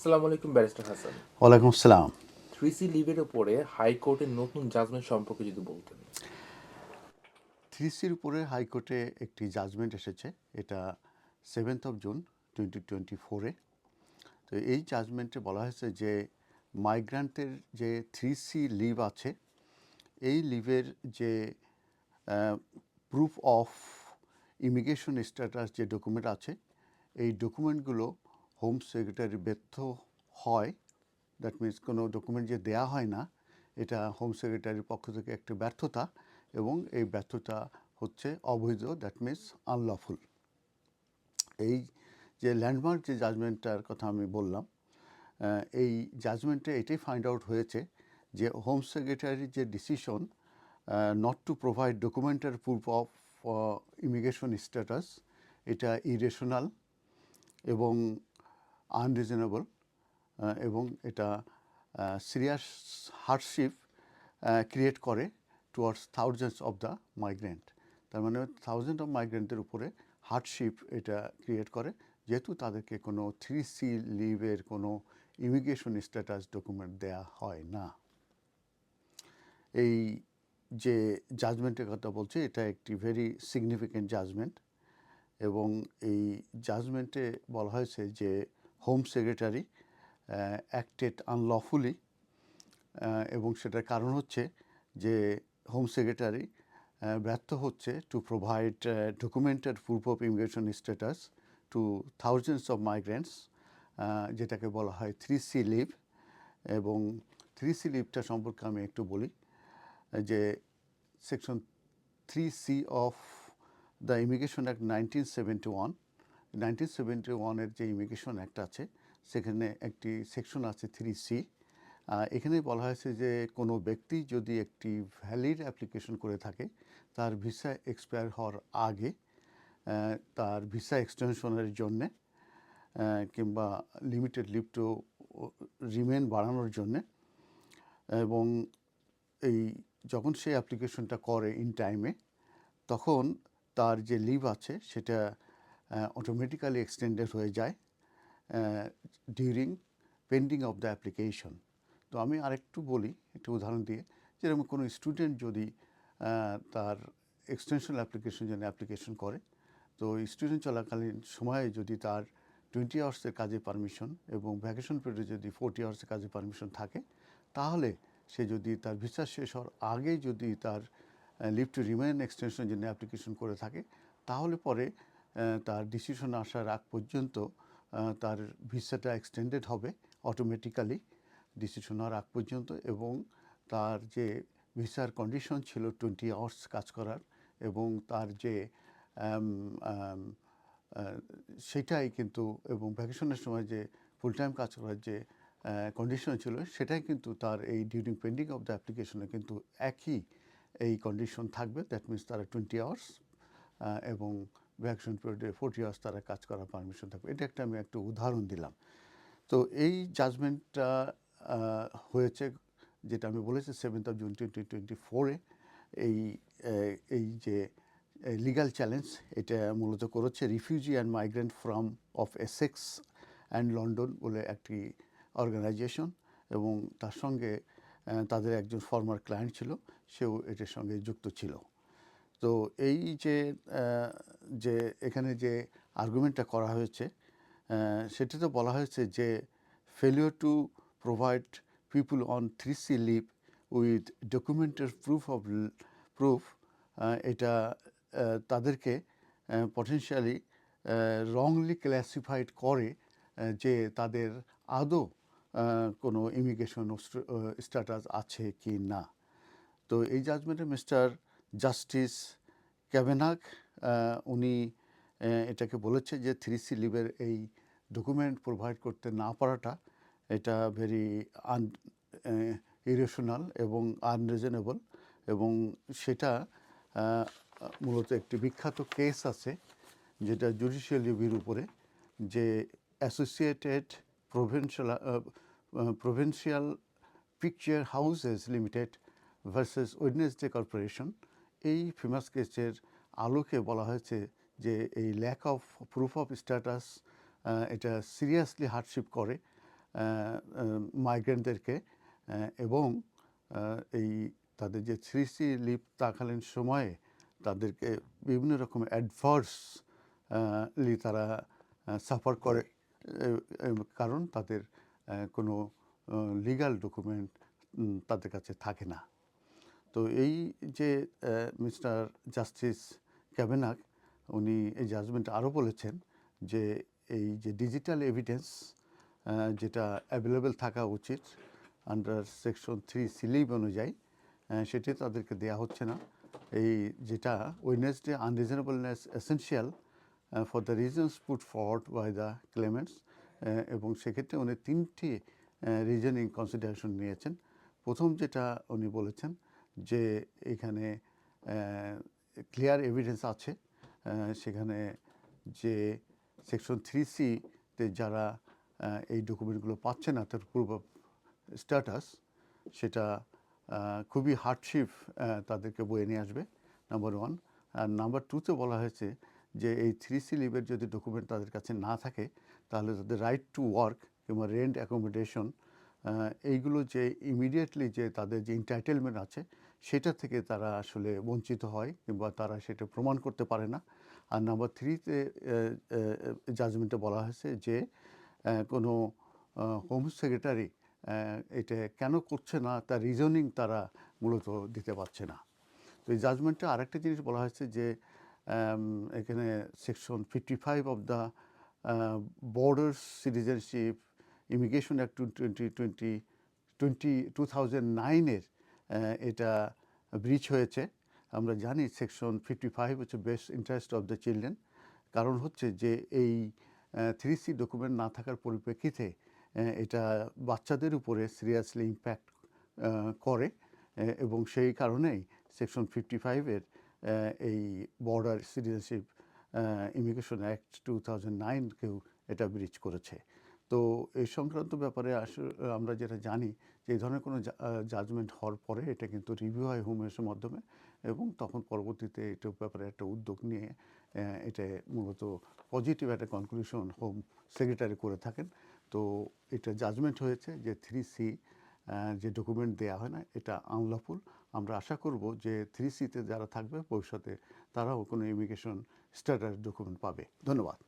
আসসালামু আলাইকুম ব্যারিস্টার হাসান। ওয়ালাইকুম আসসালাম। থ্রি সি লিভের উপরে হাইকোর্টের নতুন জাজমেন্ট সম্পর্কে যদি বলতেন। থ্রি সির উপরে হাইকোর্টে একটি জাজমেন্ট এসেছে এটা seventh of June twenty twenty ফোরে তো এই জাজমেন্টে বলা হয়েছে যে মাইগ্রান্টের যে থ্রি সি লিভ আছে এই লিভের যে প্রুফ অফ ইমিগ্রেশন স্ট্যাটাস যে ডকুমেন্ট আছে এই ডকুমেন্টগুলো হোম সেক্রেটারি ব্যর্থ হয় দ্যাট মিন্স কোনো ডকুমেন্ট যে দেয়া হয় না, এটা হোম সেক্রেটারির পক্ষ থেকে একটি ব্যর্থতা এবং এই ব্যর্থতা হচ্ছে অবৈধ দ্যাট মিন্স আনলফুল এই যে ল্যান্ডমার্ক যে জাজমেন্টটার কথা আমি বললাম এই জাজমেন্টে এটাই ফাইন্ড আউট হয়েছে যে হোম সেক্রেটারির যে decision not to provide documentary proof of immigration status এটা ইরেশনাল এবং আনরিজনেবল এবং এটা সিরিয়াস হার্ডশিপ ক্রিয়েট করে towards thousands of the migrant তার মানে থাউজেন্ড অফ মাইগ্রেন্টের উপরে হার্ডশিপ এটা ক্রিয়েট করে, যেহেতু তাদেরকে কোনো থ্রি সি লিভের কোনো ইমিগ্রেশন স্ট্যাটাস ডকুমেন্ট দেয়া হয় না। এই যে জাজমেন্টের কথা বলছে, এটা একটি ভেরি সিগনিফিক্যান্ট জাজমেন্ট এবং এই জাজমেন্টে বলা হয়েছে যে হোম সেক্রেটারি অ্যাক্টেড আনলফুলি এবং সেটার কারণ হচ্ছে যে হোম সেক্রেটারি ব্যর্থ হচ্ছে to provide documented proof of immigration status to thousands of migrants যেটাকে বলা হয় থ্রি সি লিভ এবং থ্রি সি লিভটা সম্পর্কে আমি একটু বলি যে section three C of the immigration act nineteen seventy one nineteen seventy ওয়ানের যে ইমিগ্রেশন অ্যাক্ট আছে, সেখানে একটি সেকশন আছে থ্রি সি এখানে বলা হয়েছে যে কোনো ব্যক্তি যদি একটি ভ্যালিড অ্যাপ্লিকেশন করে থাকে, তার ভিসা এক্সপায়ার হওয়ার আগে তার ভিসা এক্সটেনশনের জন্যে কিংবা লিমিটেড লিভ টু রিমেন বাড়ানোর জন্যে, এবং এই যখন সে অ্যাপ্লিকেশনটা করে ইন টাইমে, তখন তার যে লিভ আছে, সেটা অটোমেটিক্যালি এক্সটেন্ডেড হয়ে যায় during pending of the application তো আমি আরেকটু বলি, একটু উদাহরণ দিয়ে, যেরকম কোনো স্টুডেন্ট যদি তার এক্সটেনশন অ্যাপ্লিকেশন জন্য অ্যাপ্লিকেশন করে, তো স্টুডেন্ট চলাকালীন সময়ে যদি তার টোয়েন্টি আওয়ার্সের কাজে পারমিশন এবং ভ্যাকেশন পিরিয়ডে যদি ফোর্টি আওয়ার্সের কাজে পারমিশন থাকে, তাহলে সে যদি তার ভিসা শেষ হওয়ার আগে যদি তার লিভ টু রিমেন এক্সটেনশনের জন্য অ্যাপ্লিকেশন করে থাকে, তাহলে পরে তার ডিসিশন আসার আগ পর্যন্ত তার ভিসাটা এক্সটেন্ডেড হবে অটোমেটিক্যালি ডিসিশন হওয়ার আগ পর্যন্ত এবং তার যে ভিসার কন্ডিশন ছিল টোয়েন্টি আওয়ার্স কাজ করার এবং তার যে সেটাই কিন্তু এবং ভ্যাকেশনের সময় যে ফুল টাইম কাজ করার যে কন্ডিশন ছিল সেটাই কিন্তু তার এই ডিউরিং পেন্ডিং অফ দ্য অ্যাপ্লিকেশনে কিন্তু একই এই কন্ডিশন থাকবে। দ্যাট মিনস তারা টোয়েন্টি আওয়ার্স এবং ভ্যাকসিন পিরিয়ডে ফোর্টি আওয়ার্স তারা কাজ করার পারমিশন থাকবে। এটা একটা আমি একটা উদাহরণ দিলাম। তো এই জাজমেন্টটা হয়েছে যেটা আমি বলেছি seventh of June twenty twenty ফোরে এই এই যে লিগাল চ্যালেঞ্জ এটা মূলত করেছে refugee and migrant from of Essex and London বলে একটি অর্গানাইজেশন এবং তার সঙ্গে তাদের একজন ফর্মার ক্লায়েন্ট ছিল, সেও এটার সঙ্গে যুক্ত ছিল। তো এই যে যে এখানে যে আর্গুমেন্টটা করা হয়েছে আহ, সেটাতে বলা হয়েছে যে failure to provide people on three C leave with ডকুমেন্টের প্রুফ অফ প্রুফ এটা তাদেরকে পটেনশিয়ালি রংলি ক্লাসিফাইড করে যে তাদের আদৌ কোনো ইমিগ্রেশন স্ট্যাটাস আছে কি না। তো এই জাজমেন্টে মিস্টার জাস্টিস ক্যাভেনাক উনি এটাকে বলেছে যে থ্রি সি লিভের এই ডকুমেন্ট প্রোভাইড করতে না পারাটা এটা ভেরি আন ইরেশনাল এবং আনরিজনেবল এবং সেটা মূলত একটি বিখ্যাত কেস আছে যেটা জুডিশিয়াল রিভিউর উপরে যে associated provincial provincial picture houses limited versus Wednesbury corporation এই ফেমাস কেসের আলোকে বলা হয়েছে যে এই lack of proof of status এটা সিরিয়াসলি হার্ডশিপ করে মাইগ্রেন্টদেরকে এবং এই তাদের যে থ্রি সি লিভ থাকালীন সময়ে তাদেরকে বিভিন্ন রকম অ্যাডভার্স লি তারা সাফার করে কারণ তাদের কোনো লিগ্যাল ডকুমেন্ট তাদের কাছে থাকে না। তো এই যে মিস্টার জাস্টিস ক্যাবেনাক উনি এই জাজমেন্ট আরও বলেছেন যে, এই যে ডিজিটাল এভিডেন্স যেটা অ্যাভেলেবেল থাকা উচিত আন্ডার সেকশন থ্রি সিলিভ অনুযায়ী সেটি তাদেরকে দেয়া হচ্ছে না। এই যেটা Wednesday unreasonableness essential for the reasons put forward by the claimants এবং সেক্ষেত্রে উনি তিনটি রিজনিং কনসিডারেশন নিয়েছেন। প্রথম যেটা উনি বলেছেন যে এখানে ক্লিয়ার এভিডেন্স আছে সেখানে যে সেকশন থ্রি সিতে যারা এই ডকুমেন্টগুলো পাচ্ছে না, তার পূর্ব স্ট্যাটাস সেটা খুবই হার্ডশিপ তাদেরকে বয়ে নিয়ে আসবে নাম্বার ওয়ান আর নাম্বার টুতে বলা হয়েছে যে এই থ্রি সি লিভের যদি ডকুমেন্ট তাদের কাছে না থাকে, তাহলে তাদের রাইট টু ওয়ার্ক কিংবা রেন্ট অ্যাকোমোডেশন এইগুলো যে ইমিডিয়েটলি যে তাদের যে এন্টাইটেলমেন্ট আছে সেটা থেকে তারা আসলে বঞ্চিত হয় কিংবা তারা সেটা প্রমাণ করতে পারে না। আর নাম্বার থ্রিতে জাজমেন্টে বলা হয়েছে যে কোনো হোম সেক্রেটারি এটা কেন করছে না, তার রিজনিং তারা মূলত দিতে পারছে না। তো এই জাজমেন্টে আরেকটা জিনিস বলা হয়েছে যে এখানে section fifty five of the border citizenship immigration act twenty twenty twenty two thousand নাইনের এটা ব্রিচ হয়েছে। আমরা জানি সেকশন ফিফটি ফাইভ হচ্ছে best interest of the children কারণ হচ্ছে যে এই থ্রি সি ডকুমেন্ট না থাকার পরিপ্রেক্ষিতে এটা বাচ্চাদের উপরে সিরিয়াসলি ইম্প্যাক্ট করে এবং সেই কারণেই সেকশন ফিফটি ফাইভের এই border citizenship immigration act two thousand নাইনকেও এটা ব্রিচ করেছে। তো এই সংক্রান্ত ব্যাপারে আমরা যেটা জানি যে এই ধরনের কোনো জাজমেন্ট হওয়ার পরে এটা কিন্তু রিভিউ হয় হোমের মাধ্যমে এবং তখন পরবর্তীতে এটার ব্যাপারে একটা উদ্যোগ নিয়ে এটা মূলত পজিটিভ একটা কনক্লুশন হোম সেক্রেটারি করে থাকেন। তো এটা জাজমেন্ট হয়েছে যে থ্রি সি যে ডকুমেন্ট দেওয়া হয় না, এটা আনলফুল আমরা আশা করব যে থ্রি সিতে যারা থাকবে ভবিষ্যতে তারাও কোনো ইমিগ্রেশন স্ট্যাটাস ডকুমেন্ট পাবে। ধন্যবাদ।